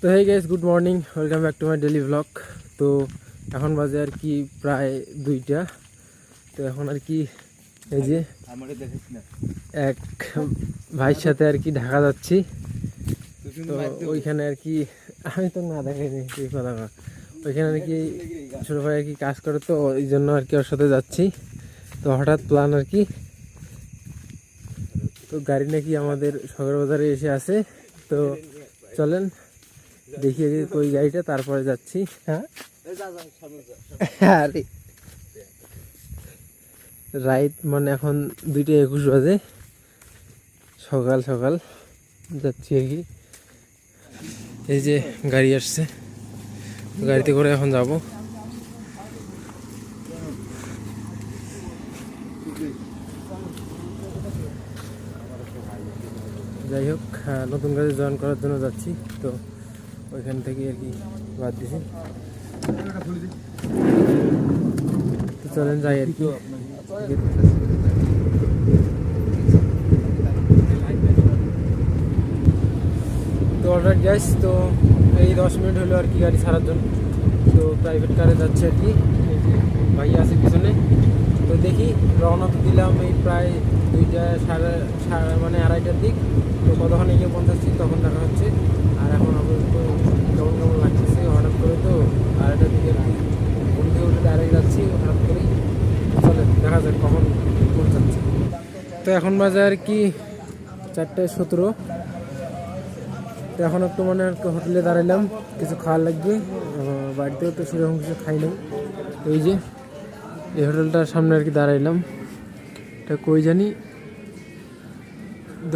তো hey guys good morning welcome back to my daily vlog তো এখন বাজে আর কি প্রায় দুইটা। তো এখন আর কি এই যে এক ভাইয়ের সাথে আর কি ঢাকা যাচ্ছি। তো ওইখানে আর কি আমি তো না দেখাইনি তুই কথা। ওইখানে আর কি ছোট ভাই আর কি কাজ করে তো ওই জন্য আর কি ওর সাথে যাচ্ছি। তো হঠাৎ প্ল্যান আর কি। তো গাড়ি নাকি আমাদের সদর বাজারে এসে আছে। তো চলেন। দিই ওই গাড়িটা তারপরে যাচ্ছি হ্যাঁ? আরে। রাইট মানে এখন দুইটা একুশ বাজে। সকাল সকাল যাচ্ছি আর কি। এই যে গাড়ি আসছে। গাড়িতে করে এখন যাব। যাই হোক নতুন গাড়ি জয়েন করার জন্য যাচ্ছি তো ওইখান থেকে আর কি বাদ দিছি। তো চলেন যাই আর কি। তো অর্ডার গ্যাস তো এই দশ মিনিট হলো আর কি গাড়ি ছাড়ার জন্য। তো প্রাইভেট কারে যাচ্ছে আর কি। ভাইয়া আছে পিছনে। তো দেখি রওনা তো দিলাম এই প্রায় দুইটা সাড়ে মানে আড়াইটার দিক। তো কতক্ষণে গিয়ে পৌঁছাচ্ছি তখন দেখা হচ্ছে। আর এখন আপাতত কেমন কেমন লাগতেছে হঠাৎ করে তো আড়াইটার দিকে আর কি ঘুম থেকে উঠে ডাইরেক্ট যাচ্ছি হঠাৎ করেই চলে দেখা যাক কখন পৌঁছাচ্ছি তো এখন বাজে আর কি চারটে সতেরো। তো এখন একটু মানে হোটেলে দাঁড়াইলাম, কিছু খাওয়ার লাগবে। বাড়িতেও তো সেরকম কিছু খাই এই যে, এই হোটেলটার সামনে আর কি দাঁড়াইলাম। এটা কই জানি?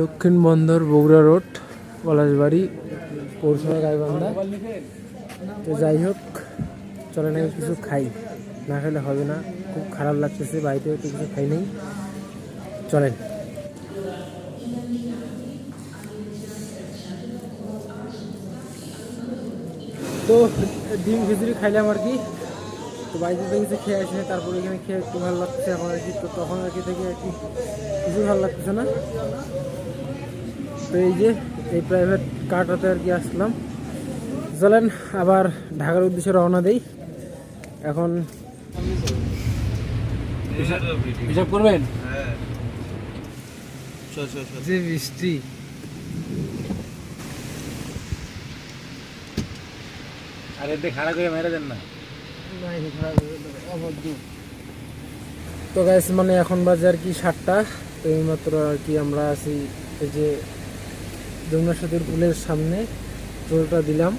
দক্ষিণ বন্দর বগুড়া রোড, পলাশবাড়ি পৌরসভা গাইবান্ধা। তো যাই হোক চলে না কিছু খাই। না খেলে হবে না। খুব খারাপ লাগতেছে, বাড়িতেও তো কিছু খাই নেই। চলেন। তো ডিম খিচুড়ি খাইলাম আর কি। তো বাড়িতে তো কিছু খেয়ে আসি তারপরে এখানে খেয়ে একটু ভালো লাগছে এখন আর কি। তো তখন আর কি থেকে আর কি কিছু ভালো লাগতেছে না। তো এই যে এই প্রাইভেট কারটাতে আর কি আসলাম। চলেন আবার ঢাকার উদ্দেশ্যে রওনা দেই। এখন হিসাব করবেন? যে বৃষ্টি আরে দেখ খাড়া করে মেরে দেন না। তো গাইস মানে এখন বাজে আর কি সাতটা তো এইমাত্র আর কি আমরা আছি এই যে যমুনা সেতুর পুলের সামনে টোলটা দিলাম।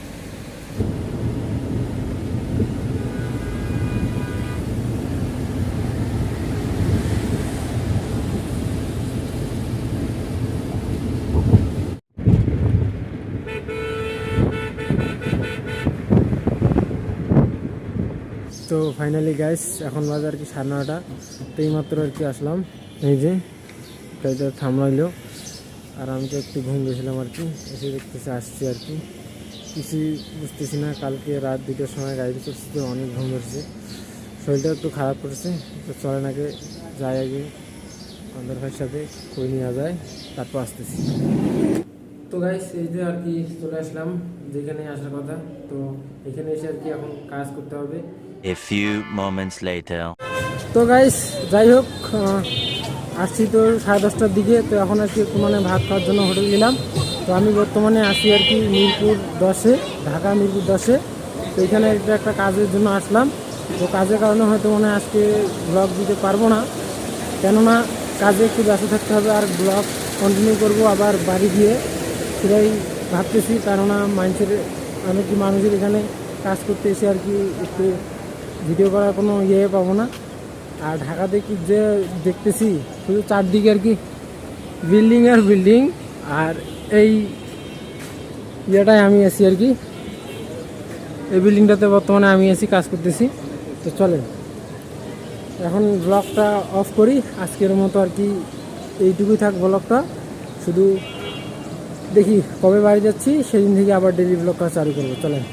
তো ফাইনালি গাইস এখন বাজে আর কি সাড়ে নটা তো এইমাত্র আর কি আসলাম। এই যে গাড়িটা থামলাইলো। আর আমি তো একটু ঘুম গেছিলাম আর কি। এসে দেখতেছি, আসছি আর কি। কিছুই বুঝতেছি না, কালকে রাত দুটোর সময় গাড়ি করছি তো অনেক ঘুম ধরছে। শরীরটা একটু খারাপ করেছে। তো চলে নাকি যাই আগে আমাদের ভাইয়ের সাথে কই নিয়ে যায় তারপর আসতেছি। তো গাইস এই যে আর কি চলে আসলাম, যেখানে আসার কথা। তো এখানে এসে আর কি এখন কাজ করতে হবে। A few moments later. তো গাইস যাই হোক আসছি তো সাড়ে দশটার দিকে, তো এখন আর কি মানে ভাত খাওয়ার জন্য হোটেল গেলাম তো আমি বর্তমানে আসি আর কি মিরপুর দশে, ঢাকা মিরপুর দশে। তো এখানে একটা একটা কাজের জন্য আসলাম। তো কাজের কারণে হয়তো মানে আজকে ব্লগ দিতে পারব না। কেননা কাজে একটু ব্যস্ত থাকতে হবে আর ব্লগ কন্টিনিউ করব আবার বাড়ি গিয়ে। সেটাই ভাবতেছি, কেননা মানুষের অনেক মানুষের এখানে কাজ করতে এসে আর কি একটু ভিডিও করার কোনো ইয়ে পাবো না। আর ঢাকাতে কি যে দেখতেছি, শুধু চারদিকে আর কি বিল্ডিং আর বিল্ডিং, আর এই ইয়েটায় আমি আছি আর কি। এই বিল্ডিংটাতে বর্তমানে আমি আছি, কাজ করতেছি। তো চলেন, এখন ব্লগটা অফ করি। আজকের মতো আর কি এইটুকুই থাক ব্লগটা শুধু দেখি কবে বাড়ি যাচ্ছি, সেদিন থেকে আবার ডেলি ব্লগটা চালু করব। চলেন।